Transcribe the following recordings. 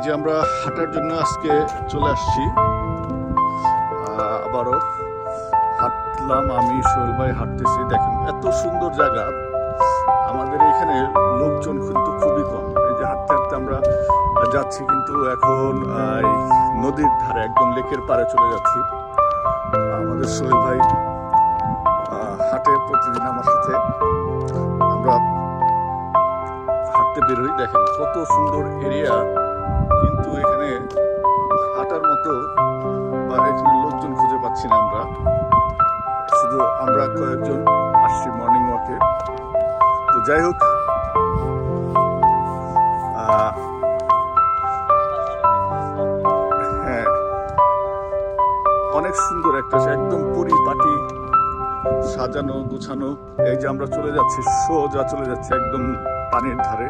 এই যে আমরা হাঁটার জন্য আজকে চলে আসছি আবারও হাঁটলাম আমি, সোহেল ভাই হাঁটতেছি। দেখেন, এত সুন্দর জায়গা। আমাদের এখানে লোকজন কিন্তু খুবই কম। এই যে হাঁটতে হাঁটতে আমরা যাচ্ছি কিন্তু এখন নদীর ধারে, একদম লেকের পাড়ে চলে যাচ্ছি। আমাদের সোহেল ভাই হাঁটে প্রতিদিন আমার সাথে। আমরা হাঁটতে বেরোই। দেখেন, কত সুন্দর এরিয়া। কয়েকজন আসছি মর্নিং ওয়াকে তো যাই হোক হ্যাঁ অনেক সুন্দর একটা একদম পরিপাটি সাজানো, গুছানো। এই যে আমরা চলে যাচ্ছি, সোজা চলে যাচ্ছি একদম পানির ধারে।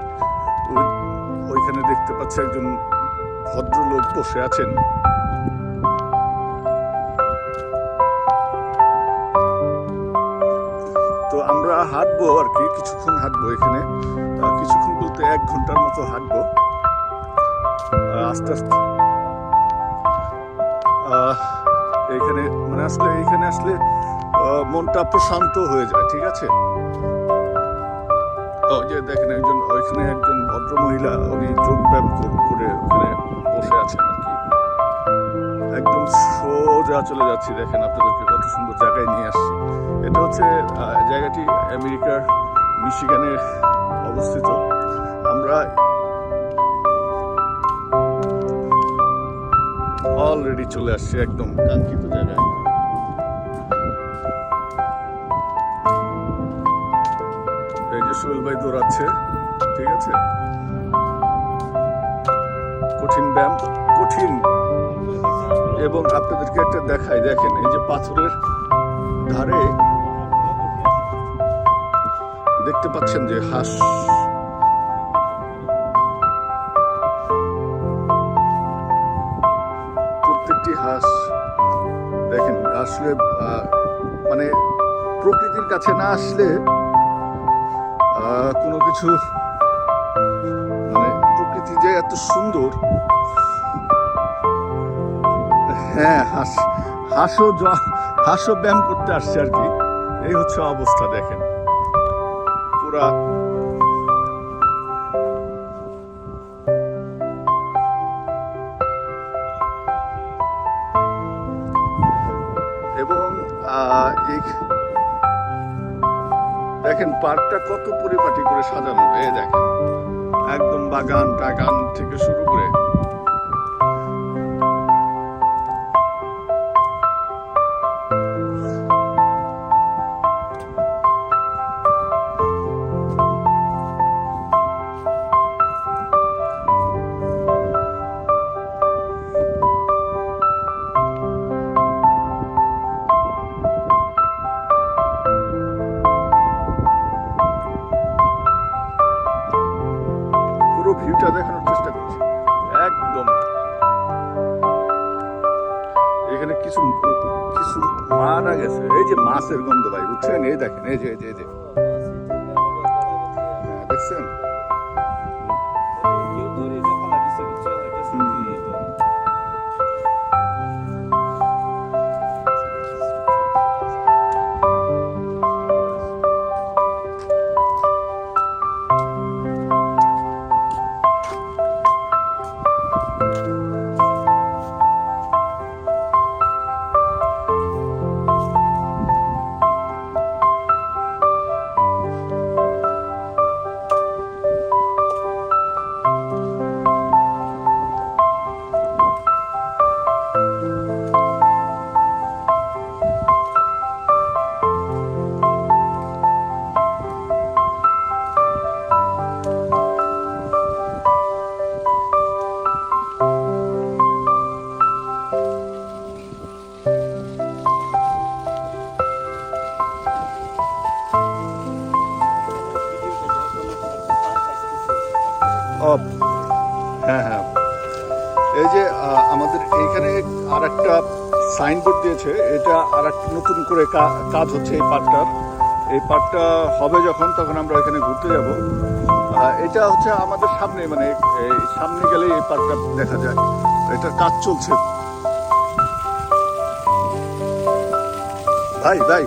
ওইখানে দেখতে পাচ্ছি একজন ভদ্রলোক বসে আছেন। আমরা হাঁটবো আর কি, কিছুক্ষণ হাঁটবো এখানে। কিছুক্ষণ বলতে এক ঘণ্টার মতো হাঁটবো। আস্তে আস্তে। এখানে মানে আসলে, এখানে আসলে মনটা প্রশান্ত হয়ে যায়, ঠিক আছে? যে দেখেন একজন, ওইখানে একজন ভদ্র মহিলা উনি যোগ ব্যায়াম করে ওখানে বসে আছেন আর কি। একদম সোজা চলে যাচ্ছি, দেখেন আপনাদেরকে কত সুন্দর জায়গায় নিয়ে আসছি। এটা হচ্ছে জায়গাটি আমেরিকার মিশিগানে অবস্থিত। আমরা অলরেডি চলে আসছি একদম কাঙ্ক্ষিত জায়গায়। এই যে সোহেল ভাই দৌড়াচ্ছে, ঠিক আছে? কঠিন ব্যায়াম, কঠিন এবং আপনাদেরকে একটা দেখাই। দেখেন, এই যে পাথরের ধারে দেখতে পাচ্ছেন যে হাঁস। প্রত্যেকটি হাঁস, দেখেন, আসলে মানে প্রকৃতির কাছে না আসলে কোনো কিছু মানে প্রকৃতি যে এত সুন্দর হ্যাঁ হাঁস হাঁসও হাঁসও ব্যায়াম করতে আসছে আর কি। এই হচ্ছে অবস্থা, দেখেন। পুরা এবং দেখেন, পার্কটা কত পরিপাটি করে সাজানো। এই দেখেন, একদম বাগান টাগান থেকে শুরু করে মারা গেছে। এই যে মাছের গন্ধ ভাই বুঝছেন? এই দেখেন এই যে এই যে ও হ্যাঁ হ্যাঁ। এই যে আমাদের এইখানে আর একটা সাইনবোর্ড দিয়েছে, এটা আর নতুন করে কাজ হচ্ছে এই পার্কটার এই পার্কটা হবে যখন, তখন আমরা এখানে ঘুরতে যাব। এটা হচ্ছে আমাদের সামনে মানে এই সামনে গেলে এই পার্কটা দেখা যায়। এটার কাজ চলছে। ভাই ভাই।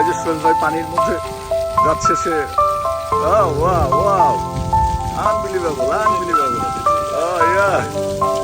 এই যে সোহেল ভাই পানির মধ্যে যাচ্ছে সে Oh, wow, wow. Unbelievable, unbelievable. Oh,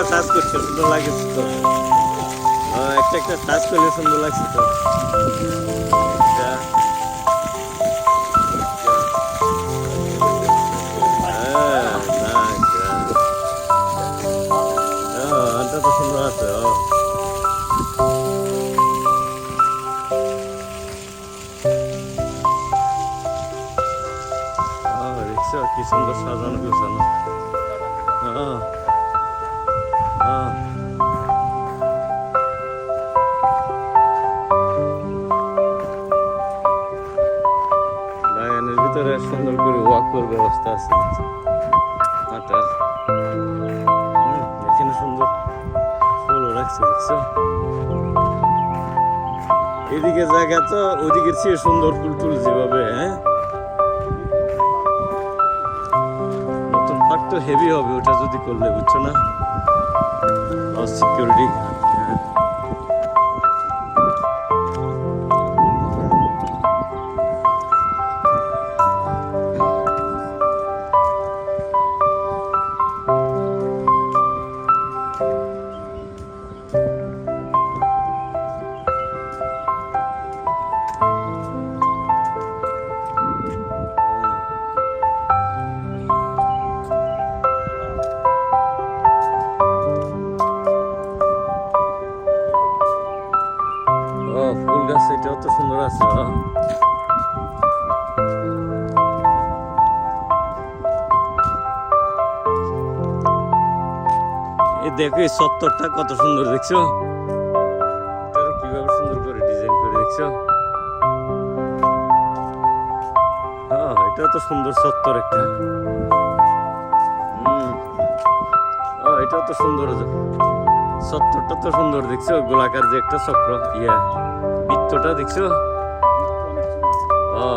সবগুলো টাচ করছে সুন্দর লাগছে তো একটা একটা টাচ করলে সুন্দর লাগছে তো। হ্যাঁ, কি সুন্দর সাজানো গুছানো ও করার ব্যবস্থা আছে। হাঁটার এখানে সুন্দর ফুলও রাখছে, দেখছ? এদিকে জায়গা তো ওইদিকের চেয়ে সুন্দর ফুল টুল যেভাবে হ্যাঁ? নতুন পার্ক তো হেভি হবে, ওটা যদি করলে, বুঝছ না? সিকিউরিটি ফুল গাছ, এটাও তো সুন্দর আছে দেখো, এই সত্তরটা কত সুন্দর, দেখছ? কীভাবে সুন্দর করে ডিজাইন করে, দেখছ? এটাও তো সুন্দর সত্তর একটা। এটাও তো সুন্দর সত্তরটা তো সুন্দর, দেখছ? গোলাকার যে একটা চক্র, ইয়া। বৃত্তটা দেখছ? ও।